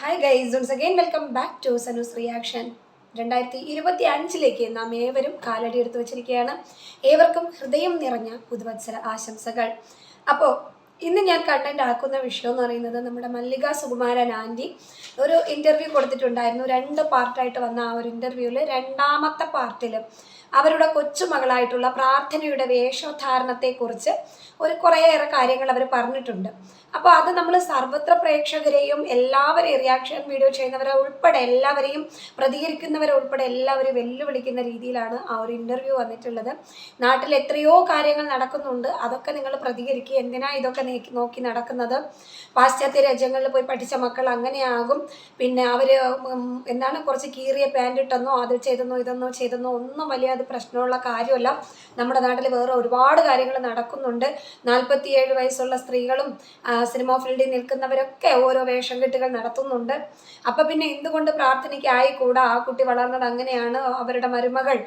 Hi guys once again welcome back to Sanoos reaction രണ്ടായിരത്തി ഇരുപത്തി അഞ്ചിലേക്ക് നാം ഏവരും കാലടി എടുത്തു വച്ചിരിക്കുകയാണ്. ഏവർക്കും ഹൃദയം നിറഞ്ഞ പുതുവത്സര ആശംസകൾ. അപ്പോൾ ഇന്ന് ഞാൻ കണ്ടന്റ് ആക്കുന്ന വിഷയം എന്ന് പറയുന്നത് നമ്മുടെ മല്ലിക സുകുമാരൻ ആന്റി ഒരു ഇന്റർവ്യൂ കൊടുത്തിട്ടുണ്ടായിരുന്നു. രണ്ട് പാർട്ടായിട്ട് വന്ന ആ ഒരു ഇന്റർവ്യൂവിൽ രണ്ടാമത്തെ പാർട്ടിൽ അവരുടെ കൊച്ചുമകളായിട്ടുള്ള പ്രാർത്ഥനയുടെ വേഷധാരണത്തെക്കുറിച്ച് ഒരു കുറേയേറെ കാര്യങ്ങൾ അവർ പറഞ്ഞിട്ടുണ്ട്. അപ്പോൾ അത് നമ്മൾ സർവത്ര പ്രേക്ഷകരെയും എല്ലാവരെയും റിയാക്ഷൻ വീഡിയോ ചെയ്യുന്നവരെ ഉൾപ്പെടെ എല്ലാവരെയും പ്രതികരിക്കുന്നവരെ ഉൾപ്പെടെ എല്ലാവരെയും വെല്ലുവിളിക്കുന്ന രീതിയിലാണ് ആ ഒരു ഇന്റർവ്യൂ വന്നിട്ടുള്ളത്. നാട്ടിൽ എത്രയോ കാര്യങ്ങൾ നടക്കുന്നുണ്ട്. അതൊക്കെ നിങ്ങൾ പ്രതികരിക്കുക. എന്തിനാ ഇതൊക്കെ നീക്കി- നടക്കുന്നത്. പാശ്ചാത്യ രാജ്യങ്ങളിൽ പോയി പഠിച്ച മക്കൾ അങ്ങനെയാകും. പിന്നെ അവർ എന്താണ് കുറച്ച് കീറിയ പാന്റ് ഇട്ടെന്നോ അത് ചെയ്തെന്നോ ഇതെന്നോ ചെയ്തെന്നോ ഒന്നും വലിയ അത് പ്രശ്നമുള്ള കാര്യമല്ല. നമ്മുടെ നാട്ടിൽ വേറെ ഒരുപാട് കാര്യങ്ങൾ നടക്കുന്നുണ്ട്. നാൽപ്പത്തിയേഴ് വയസ്സുള്ള സ്ത്രീകളും സിനിമ ഫീൽഡിൽ നിൽക്കുന്നവരൊക്കെ ഓരോ വേഷം കെട്ടുകൾ നടത്തുന്നുണ്ട്. അപ്പം പിന്നെ എന്തുകൊണ്ട് പ്രാർത്ഥനയ്ക്ക് ആയിക്കൂടാ ആ കുട്ടി വളർന്നത് അങ്ങനെയാണ്. അവരുടെ മരുമകൾ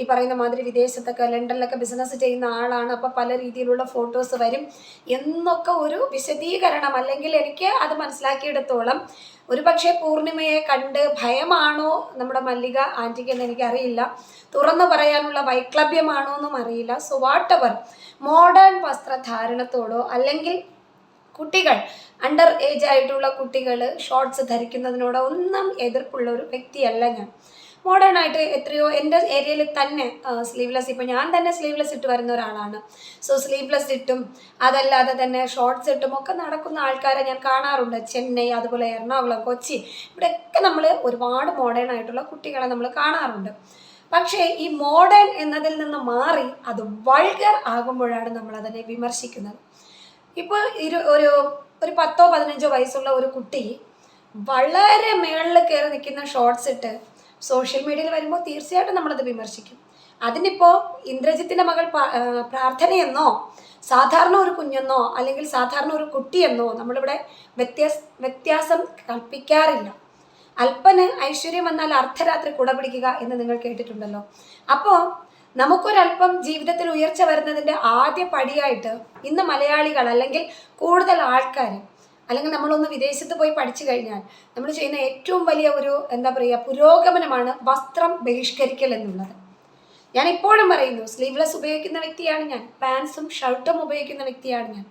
ഈ പറയുന്ന മാതിരി വിദേശത്തൊക്കെ ലണ്ടനിലൊക്കെ ബിസിനസ് ചെയ്യുന്ന ആളാണ്. അപ്പം പല രീതിയിലുള്ള ഫോട്ടോസ് വരും. എന്നൊക്കെ ഒരു വിശദീകരണം അല്ലെങ്കിൽ എനിക്ക് അത് മനസ്സിലാക്കിയെടുത്തോളം. ഒരു പക്ഷേ പൂർണിമയെ കണ്ട് ഭയമാണോ നമ്മുടെ മല്ലിക? ആന്റിക്ക് എന്ന് എനിക്കറിയില്ല. തുറന്നു പറയാനുള്ള വൈക്ലഭ്യമാണോ എന്നും അറിയില്ല. സോ വാട്ട് എവർ മോഡേൺ വസ്ത്രധാരണത്തോടോ അല്ലെങ്കിൽ കുട്ടികൾ അണ്ടർ ഏജ് ആയിട്ടുള്ള കുട്ടികൾ ഷോർട്സ് ധരിക്കുന്നതിനോടോ ഒന്നും എതിർപ്പുള്ള ഒരു വ്യക്തിയല്ല ഞാൻ. മോഡേൺ ആയിട്ട് എത്രയോ എന്റെ ഏരിയയിൽ തന്നെ സ്ലീവ്ലെസ് ഇപ്പോൾ ഞാൻ തന്നെ സ്ലീവ്ലെസ് ഇട്ട് വരുന്ന ഒരാളാണ്. സോ സ്ലീവ്ലെസ് ഇട്ടും അതല്ലാതെ തന്നെ ഷോർട്സ് ഇട്ടും ഒക്കെ നടക്കുന്ന ആൾക്കാരെ ഞാൻ കാണാറുണ്ട്. ചെന്നൈ അതുപോലെ എറണാകുളം കൊച്ചി ഇവിടെയൊക്കെ നമ്മൾ ഒരുപാട് മോഡേൺ ആയിട്ടുള്ള കുട്ടികളെ നമ്മൾ കാണാറുണ്ട്. പക്ഷേ ഈ മോഡേൺ എന്നതിൽ നിന്ന് മാറി അത് വൾഗർ ആകുമ്പോഴാണ് നമ്മൾ അതിനെ വിമർശിക്കുന്നത്. ഇപ്പോൾ ഇരു ഒരു ഒരു പത്തോ പതിനഞ്ചോ വയസ്സുള്ള ഒരു കുട്ടി വളരെ മേളിൽ കയറി നിൽക്കുന്ന ഷോർട്സ് ഇട്ട് സോഷ്യൽ മീഡിയയിൽ വരുമ്പോൾ തീർച്ചയായിട്ടും നമ്മളത് വിമർശിക്കും. അതിനിപ്പോൾ ഇന്ദ്രജിത്തിന്റെ മകൾ പ്രാർത്ഥനയെന്നോ സാധാരണ ഒരു കുഞ്ഞെന്നോ അല്ലെങ്കിൽ സാധാരണ ഒരു കുട്ടിയെന്നോ നമ്മളിവിടെ വ്യത്യാസ വ്യത്യാസം കൽപ്പിക്കാറില്ല. അല്പന് ഐശ്വര്യം വന്നാൽ അർദ്ധരാത്രി കുട പിടിക്കുക എന്ന് നിങ്ങൾ കേട്ടിട്ടുണ്ടല്ലോ. അപ്പോൾ നമുക്കൊരല്പം ജീവിതത്തിൽ ഉയർച്ച വരുന്നതിന്റെ ആദ്യ പടിയായിട്ട് ഇന്ന് മലയാളികൾ അല്ലെങ്കിൽ കൂടുതൽ ആൾക്കാർ അല്ലെങ്കിൽ നമ്മളൊന്ന് വിദേശത്ത് പോയി പഠിച്ചു കഴിഞ്ഞാൽ നമ്മൾ ചെയ്യുന്ന ഏറ്റവും വലിയ ഒരു എന്താ പറയുക പുരോഗമനമാണ് വസ്ത്രം ബഹിഷ്കരിക്കൽ എന്നുള്ളത്. ഞാൻ ഇപ്പോഴും പറയുന്നു സ്ലീവ്ലെസ് ഉപയോഗിക്കുന്ന വ്യക്തിയാണ് ഞാൻ പാൻസും ഷർട്ടും ഉപയോഗിക്കുന്ന വ്യക്തിയാണ് ഞാൻ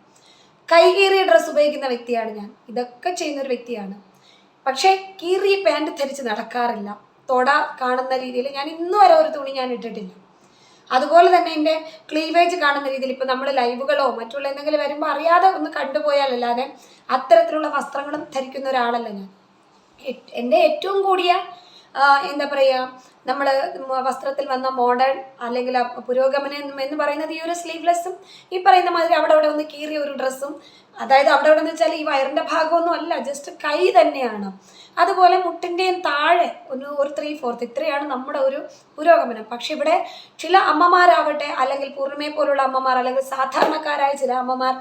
കൈകീറിയ ഡ്രസ്സ് ഉപയോഗിക്കുന്ന വ്യക്തിയാണ് ഞാൻ. ഇതൊക്കെ ചെയ്യുന്ന ഒരു വ്യക്തിയാണ് പക്ഷേ കീറി പാന്റ് ധരിച്ച് നടക്കാറില്ല. തൊട കാണുന്ന രീതിയിൽ ഞാൻ ഇന്ന് വരെ ഒരു തുണി ഞാൻ ഇട്ടിട്ടില്ല. അതുപോലെ തന്നെ എന്റെ ക്ലീവേജ് കാണുന്ന രീതിയിൽ ഇപ്പോൾ നമ്മൾ ലൈവുകളോ മറ്റുള്ള എന്തെങ്കിലും വരുമ്പോൾ അറിയാതെ ഒന്ന് കണ്ടുപോയാലല്ലാതെ അത്തരത്തിലുള്ള വസ്ത്രങ്ങളും ധരിക്കുന്ന ഒരാളല്ല ഞാൻ. എന്റെ ഏറ്റവും കൂടിയ എന്താ പറയുക നമ്മൾ വസ്ത്രത്തിൽ വന്ന മോഡേൺ അല്ലെങ്കിൽ പുരോഗമനം എന്ന് പറയുന്നത് ഈ ഒരു സ്ലീവ്ലെസ്സും ഈ പറയുന്ന മാതിരി അവിടെ അവിടെ ഒന്ന് കീറിയ ഒരു ഡ്രസ്സും അതായത് അവിടെ അവിടെ എന്ന് വെച്ചാൽ ഈ വയറിന്റെ ഭാഗമൊന്നും അല്ല ജസ്റ്റ് കൈ തന്നെയാണ്. അതുപോലെ മുട്ടിന്റെയും താഴെ ഒന്ന് ഒരു ത്രീ ഫോർത്ത് ഇത്രയാണ് നമ്മുടെ ഒരു പുരോഗമനം. പക്ഷെ ഇവിടെ ചില അമ്മമാരാവട്ടെ അല്ലെങ്കിൽ പൂർണിമയെ പോലുള്ള അമ്മമാർ അല്ലെങ്കിൽ സാധാരണക്കാരായ ചില അമ്മമാർ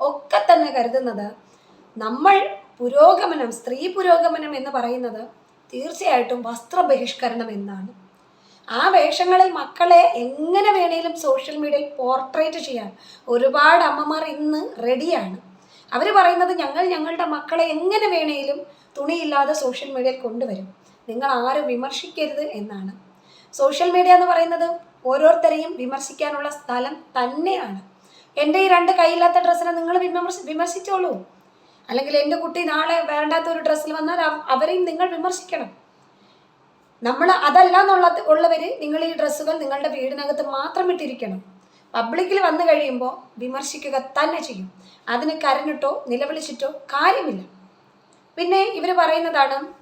ഒക്കെ തന്നെ കരുതുന്നത് നമ്മൾ പുരോഗമനം സ്ത്രീ പുരോഗമനം എന്ന് പറയുന്നത് തീർച്ചയായിട്ടും വസ്ത്രബഹിഷ്കരണം എന്നാണ്. ആ വേഷങ്ങളിൽ മക്കളെ എങ്ങനെ വേണേലും സോഷ്യൽ മീഡിയയിൽ പോർട്രേറ്റ് ചെയ്യാൻ ഒരുപാട് അമ്മമാർ ഇന്ന് റെഡിയാണ് അവർ പറയുന്നത് ഞങ്ങൾ ഞങ്ങളുടെ മക്കളെ എങ്ങനെ വേണേലും തുണിയില്ലാതെ സോഷ്യൽ മീഡിയയിൽ കൊണ്ടുവരും. നിങ്ങൾ ആരും വിമർശിക്കരുത് എന്നാണ്. സോഷ്യൽ മീഡിയ എന്ന് പറയുന്നത് ഓരോരുത്തരെയും വിമർശിക്കാനുള്ള സ്ഥലം തന്നെയാണ്. എന്റെ ഈ രണ്ട് കൈയില്ലാത്ത ഡ്രസ്സിനെ നിങ്ങൾ വിമർശി വിമർശിച്ചോളൂ. അല്ലെങ്കിൽ എന്റെ കുട്ടി നാളെ വേണ്ടാത്ത ഒരു ഡ്രസ്സിൽ വന്നാൽ അവ- അവരെയും നിങ്ങൾ വിമർശിക്കണം. നമ്മൾ അതല്ല എന്നുള്ള ഉള്ളവർ നിങ്ങൾ ഈ ഡ്രസ്സുകൾ നിങ്ങളുടെ വീടിനകത്ത് മാത്രം ഇട്ടിരിക്കണം. പബ്ലിക്കിൽ വന്നു കഴിയുമ്പോൾ വിമർശിക്കുക തന്നെ ചെയ്യും. അതിന് കരഞ്ഞിട്ടോ നിലവിളിച്ചിട്ടോ കാര്യമില്ല. പിന്നെ ഇവർ പറയുന്നതാണ്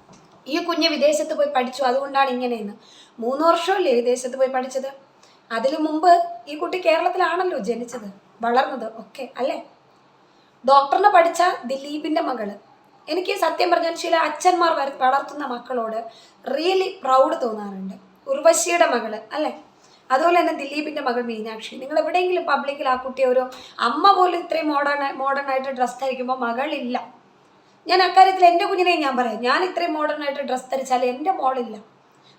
ഈ കുഞ്ഞ് വിദേശത്ത് പോയി പഠിച്ചു അതുകൊണ്ടാണ് ഇങ്ങനെയെന്ന്. മൂന്ന് വർഷമല്ലേ വിദേശത്ത് പോയി പഠിച്ചത്? അതിനു മുമ്പ് ഈ കുട്ടി കേരളത്തിലാണല്ലോ ജനിച്ചത് വളർന്നത് ഒക്കെ അല്ലേ? ഡോക്ടറിനെ പഠിച്ച ദിലീപിന്റെ മകൾ. എനിക്ക് സത്യം പറഞ്ഞാൽ ചില അച്ഛന്മാർ വളർത്തുന്ന മക്കളോട് റിയലി പ്രൗഡ് തോന്നാറുണ്ട്. ഉർവശിയുടെ മകൾ അല്ലേ? അതുപോലെ തന്നെ ദിലീപിന്റെ മകൾ മീനാക്ഷി. നിങ്ങൾ എവിടെയെങ്കിലും പബ്ലിക്കിൽ ആ കുട്ടിയെ ഒരു അമ്മ പോലും ഇത്രയും മോഡേൺ മോഡേൺ ആയിട്ട് ഡ്രസ്സ് ധരിക്കുമ്പോൾ മകളില്ല. ഞാൻ അക്കാര്യത്തിൽ എന്റെ കുഞ്ഞിനെ ഞാൻ പറയാം. ഞാൻ ഇത്രയും മോഡേൺ ആയിട്ട് ഡ്രസ്സ് ധരിച്ചാൽ എന്റെ മോളില്ല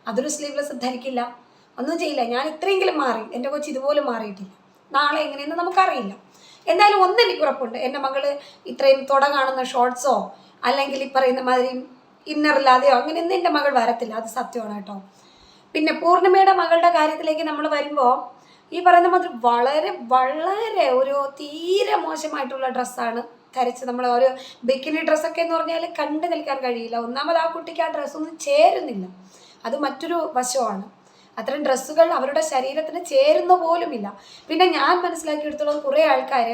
അതൊരു സ്ലീവ്ലെസ് ധരിക്കില്ല. ഒന്നും ചെയ്യില്ല. ഞാൻ ഇത്രയെങ്കിലും മാറി. എന്റെ കൊച്ചു ഇതുപോലും മാറിയിട്ടില്ല. നാളെ എങ്ങനെയെന്ന് നമുക്കറിയില്ല. എന്തായാലും ഒന്നെനിക്ക് ഉറപ്പുണ്ട്. എന്റെ മകൾ ഇത്രയും തുട കാണുന്ന ഷോർട്സോ അല്ലെങ്കിൽ ഈ പറയുന്ന മാതിരി ഇന്നറില്ലാതെയോ അങ്ങനെ ഒന്നും എന്റെ മകൾ വരത്തില്ല. അത് സത്യമാണ് കേട്ടോ. പിന്നെ പൂർണിമയുടെ മകളുടെ കാര്യത്തിലേക്ക് നമ്മൾ വരുമ്പോൾ ഈ പറയുന്ന മാതിരി വളരെ വളരെ ഒരു തീരെ മോശമായിട്ടുള്ള ഡ്രസ്സാണ് ധരിച്ച് നമ്മൾ ഒരു ബിക്കിനി ഡ്രസ്സൊക്കെ എന്ന് പറഞ്ഞാൽ കണ്ടു നിൽക്കാൻ കഴിയില്ല. ഒന്നാമത് ആ കുട്ടിക്ക് ആ ഡ്രസ്സൊന്നും ചേരുന്നില്ല. അത് മറ്റൊരു വശമാണ്. അത്തരം ഡ്രസ്സുകൾ അവരുടെ ശരീരത്തിന് ചേരുന്ന പോലുമില്ല. പിന്നെ ഞാൻ മനസ്സിലാക്കിയെടുത്തോളം കുറേ ആൾക്കാർ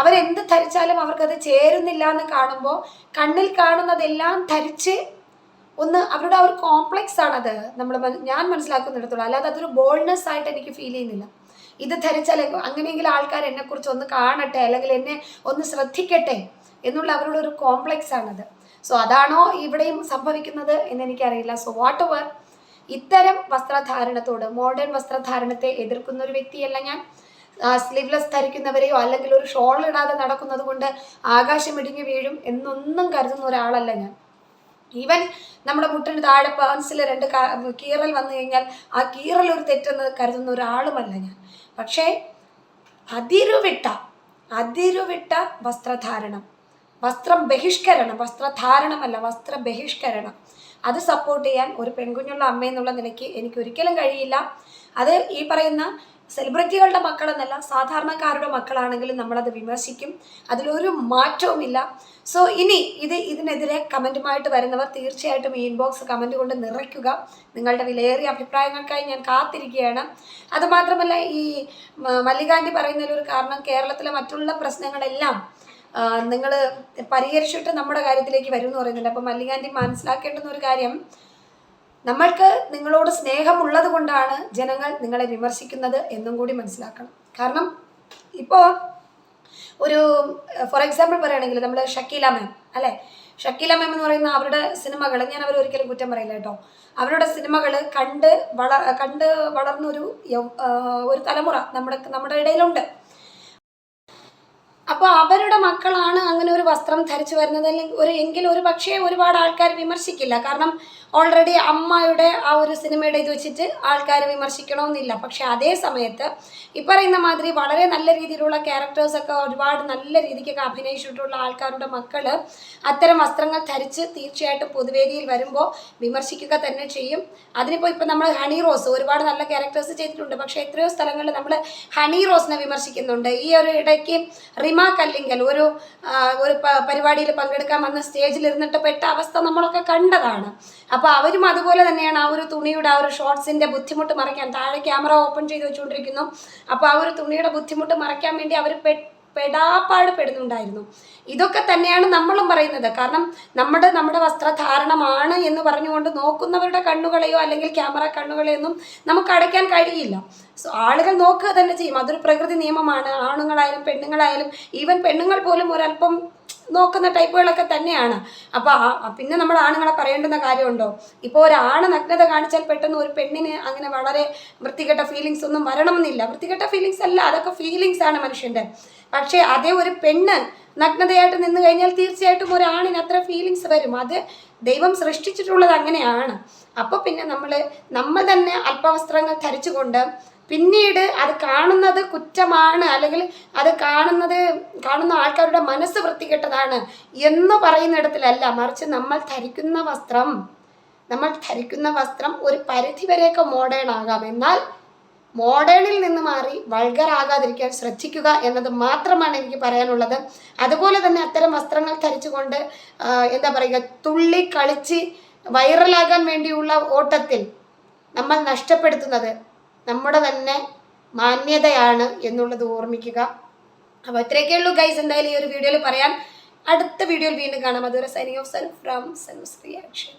അവരെന്ത് ധരിച്ചാലും അവർക്കത് ചേരുന്നില്ല എന്ന് കാണുമ്പോൾ കണ്ണിൽ കാണുന്നതെല്ലാം ധരിച്ച് ഒന്ന് അവരുടെ ആ ഒരു കോംപ്ലക്സ് ആണത് നമ്മൾ ഞാൻ മനസ്സിലാക്കുന്നിടത്തോളം. അല്ലാതെ അതൊരു ബോൾഡ്നെസ് ആയിട്ട് എനിക്ക് ഫീൽ ചെയ്യുന്നില്ല. ഇത് ധരിച്ചാൽ അങ്ങനെയെങ്കിലും ആൾക്കാർ എന്നെക്കുറിച്ച് ഒന്ന് കാണട്ടെ അല്ലെങ്കിൽ എന്നെ ഒന്ന് ശ്രദ്ധിക്കട്ടെ എന്നുള്ള അവരുടെ ഒരു കോംപ്ലക്സ് ആണത്. സോ അതാണോ ഇവിടെയും സംഭവിക്കുന്നത് എന്ന് എനിക്കറിയില്ല. സോ വാട്ട് എവർ ഇത്തരം വസ്ത്രധാരണത്തോട് മോഡേൺ വസ്ത്രധാരണത്തെ എതിർക്കുന്ന ഒരു വ്യക്തിയല്ല ഞാൻ. സ്ലീവ്ലെസ് ധരിക്കുന്നവരെയോ അല്ലെങ്കിൽ ഒരു ഷോൾ ഇടാതെ നടക്കുന്നത് കൊണ്ട് ആകാശം ഇടിഞ്ഞു വീഴും എന്നൊന്നും കരുതുന്ന ഒരാളല്ല ഞാൻ. ഈവൻ നമ്മുടെ മുട്ടിന് താഴെ പേൺസിൽ രണ്ട് കീറൽ വന്നു കഴിഞ്ഞാൽ ആ കീറൽ ഒരു തെറ്റെന്ന് കരുതുന്ന ഒരാളുമല്ല ഞാൻ. പക്ഷേ അതിരുവിട്ട അതിരുവിട്ട വസ്ത്രധാരണം വസ്ത്രം ബഹിഷ്കരണം വസ്ത്രധാരണമല്ല വസ്ത്ര ബഹിഷ്കരണം അത് സപ്പോർട്ട് ചെയ്യാൻ ഒരു പെൺകുഞ്ഞുള്ള അമ്മ എന്നുള്ള നിലയ്ക്ക് എനിക്ക് ഒരിക്കലും കഴിയില്ല. അത് ഈ പറയുന്ന സെലിബ്രിറ്റികളുടെ മക്കളെന്നല്ല സാധാരണക്കാരുടെ മക്കളാണെങ്കിലും നമ്മളത് വിമർശിക്കും. അതിലൊരു മാറ്റവുമില്ല. സോ ഇനി ഇത് ഇതിനെതിരെ കമന്റുമായിട്ട് വരുന്നവർ തീർച്ചയായിട്ടും ഈ ഇൻബോക്സ് കമന്റ് കൊണ്ട് നിറയ്ക്കുക. നിങ്ങളുടെ വിലയേറിയ അഭിപ്രായങ്ങൾക്കായി ഞാൻ കാത്തിരിക്കുകയാണ്. അതുമാത്രമല്ല ഈ മല്ലികാന്തി പറയുന്നതിലൊരു കാരണം കേരളത്തിലെ മറ്റുള്ള പ്രശ്നങ്ങളെല്ലാം നിങ്ങൾ പരിഹരിച്ചിട്ട് നമ്മുടെ കാര്യത്തിലേക്ക് വരും എന്ന് പറയുന്നുണ്ട്. അപ്പം മല്ലികാന്റി മനസ്സിലാക്കേണ്ടുന്ന ഒരു കാര്യം നമ്മൾക്ക് നിങ്ങളോട് സ്നേഹമുള്ളത് കൊണ്ടാണ് ജനങ്ങൾ നിങ്ങളെ വിമർശിക്കുന്നത് എന്നും കൂടി മനസ്സിലാക്കണം. കാരണം ഇപ്പോൾ ഒരു ഫോർ എക്സാമ്പിൾ പറയുകയാണെങ്കിൽ നമ്മൾ ഷക്കീല മാം അല്ലേ? ഷക്കീല മാം എന്ന് പറയുന്ന അവരുടെ സിനിമകൾ ഞാൻ അവർ ഒരിക്കലും കുറ്റം പറയില്ല കേട്ടോ. അവരുടെ സിനിമകൾ കണ്ട് വള കണ്ട് വളർന്നൊരു ഒരു തലമുറ നമ്മുടെ നമ്മുടെ ഇടയിലുണ്ട്. അപ്പോൾ അവരുടെ മക്കളാണ് അങ്ങനെ ഒരു വസ്ത്രം ധരിച്ചു വരുന്നത്. അല്ലെങ്കിൽ ഒരു എങ്കിൽ ഒരു പക്ഷേ ഒരുപാട് ആൾക്കാർ വിമർശിക്കില്ല. കാരണം ഓൾറെഡി അമ്മയുടെ ആ ഒരു സിനിമയുടെ ഇത് വെച്ചിട്ട് ആൾക്കാർ വിമർശിക്കണമെന്നില്ല പക്ഷേ അതേ സമയത്ത് ഈ പറയുന്ന മാതിരി വളരെ നല്ല രീതിയിലുള്ള ക്യാരക്ടേഴ്സൊക്കെ ഒരുപാട് നല്ല രീതിക്കൊക്കെ അഭിനയിച്ചിട്ടുള്ള ആൾക്കാരുടെ മക്കൾ അത്തരം വസ്ത്രങ്ങൾ ധരിച്ച് തീർച്ചയായിട്ടും പൊതുവേദിയിൽ വരുമ്പോൾ വിമർശിക്കുക തന്നെ ചെയ്യും. അതിനിപ്പോൾ ഇപ്പോൾ നമ്മൾ ഹണി റോസ് ഒരുപാട് നല്ല ക്യാരക്ടേഴ്സ് ചെയ്തിട്ടുണ്ട്. പക്ഷേ എത്രയോ സ്ഥലങ്ങളിൽ നമ്മൾ ഹണി റോസിനെ വിമർശിക്കുന്നുണ്ട്. ഈ ഒരു ഇടയ്ക്ക് റിമ കല്ലിങ്കൽ ഒരു ഒരു പരിപാടിയിൽ പങ്കെടുക്കാൻ വന്ന സ്റ്റേജിൽ ഇരുന്നിട്ട് പെട്ട അവസ്ഥ നമ്മളൊക്കെ കണ്ടതാണ്. അപ്പോൾ അവരും അതുപോലെ തന്നെയാണ് ആ ഒരു തുണിയുടെ ആ ഒരു ഷോർട്സിന്റെ ബുദ്ധിമുട്ട് മറയ്ക്കാൻ. താഴെ ക്യാമറ ഓപ്പൺ ചെയ്ത് വെച്ചുകൊണ്ടിരിക്കുന്നു. അപ്പോൾ ആ ഒരു തുണിയുടെ ബുദ്ധിമുട്ട് മറയ്ക്കാൻ വേണ്ടി അവർ പെ പെടാപ്പാട് പെടുന്നുണ്ടായിരുന്നു ഇതൊക്കെ തന്നെയാണ് നമ്മളും പറയുന്നത്. കാരണം നമ്മുടെ നമ്മുടെ വസ്ത്രധാരണമാണ് എന്ന് പറഞ്ഞുകൊണ്ട് നോക്കുന്നവരുടെ കണ്ണുകളെയോ അല്ലെങ്കിൽ ക്യാമറ കണ്ണുകളെയോ ഒന്നും നമുക്ക് അടയ്ക്കാൻ കഴിയില്ല. സോ ആളുകൾ നോക്കുക തന്നെ ചെയ്യും. അതൊരു പ്രകൃതി നിയമമാണ്. ആണുങ്ങളായാലും പെണ്ണുങ്ങളായാലും ഈവൻ പെണ്ണുങ്ങൾ പോലും ഒരല്പം നോക്കുന്ന ടൈപ്പുകളൊക്കെ തന്നെയാണ്. അപ്പോൾ പിന്നെ നമ്മൾ ആണുങ്ങളെ പറയേണ്ടുന്ന കാര്യമുണ്ടോ? ഇപ്പോൾ ഒരാണ് നഗ്നത കാണിച്ചാൽ പെട്ടെന്ന് ഒരു പെണ്ണിന് അങ്ങനെ വളരെ വൃത്തികെട്ട ഫീലിങ്സ് ഒന്നും വരണമെന്നില്ല. വൃത്തികെട്ട ഫീലിങ്സ് അല്ല അതൊക്കെ ഫീലിങ്സ് ആണ് മനുഷ്യന്റെ പക്ഷേ അതേ ഒരു പെണ്ണ് നഗ്നതയായിട്ട് നിന്ന് കഴിഞ്ഞാൽ തീർച്ചയായിട്ടും ഒരാണിന് അത്ര ഫീലിങ്സ് വരും. അത് ദൈവം സൃഷ്ടിച്ചിട്ടുള്ളത് അങ്ങനെയാണ്. അപ്പോൾ പിന്നെ നമ്മൾ നമ്മൾ തന്നെ അല്പവസ്ത്രങ്ങൾ ധരിച്ചുകൊണ്ട് പിന്നീട് അത് കാണുന്നത് കുറ്റമാണ് അല്ലെങ്കിൽ അത് കാണുന്നത് കാണുന്ന ആൾക്കാരുടെ മനസ്സ് വൃത്തികെട്ടതാണ് എന്ന് പറയുന്നിടത്തിലല്ല മറിച്ച് നമ്മൾ ധരിക്കുന്ന വസ്ത്രം നമ്മൾ ധരിക്കുന്ന വസ്ത്രം ഒരു പരിധി പരിധിവരെയൊക്കെ മോഡേൺ ആകാം. എന്നാൽ മോഡേണിൽ നിന്ന് മാറി വൾഗർ ആകാതിരിക്കാൻ ശ്രദ്ധിക്കുക എന്നത് മാത്രമാണ് എനിക്ക് പറയാനുള്ളത്. അതുപോലെ തന്നെ അത്തരം വസ്ത്രങ്ങൾ ധരിച്ചുകൊണ്ട് എന്താ പറയുക തുള്ളി കളിച്ച് വൈറലാകാൻ വേണ്ടിയുള്ള ഓട്ടത്തിൽ നമ്മൾ നഷ്ടപ്പെടുത്തുന്നത് നമ്മുടെ തന്നെ മാന്യതയാണ് എന്നുള്ളത് ഓർമ്മിക്കുക. അപ്പോൾ ഇത്രയൊക്കെ ഉള്ളൂ ഗൈസ് എന്തായാലും ഈ ഒരു വീഡിയോയിൽ പറയാൻ. അടുത്ത വീഡിയോയിൽ വീണ്ടും കാണാം. അതുവരെ signing off self from self reaction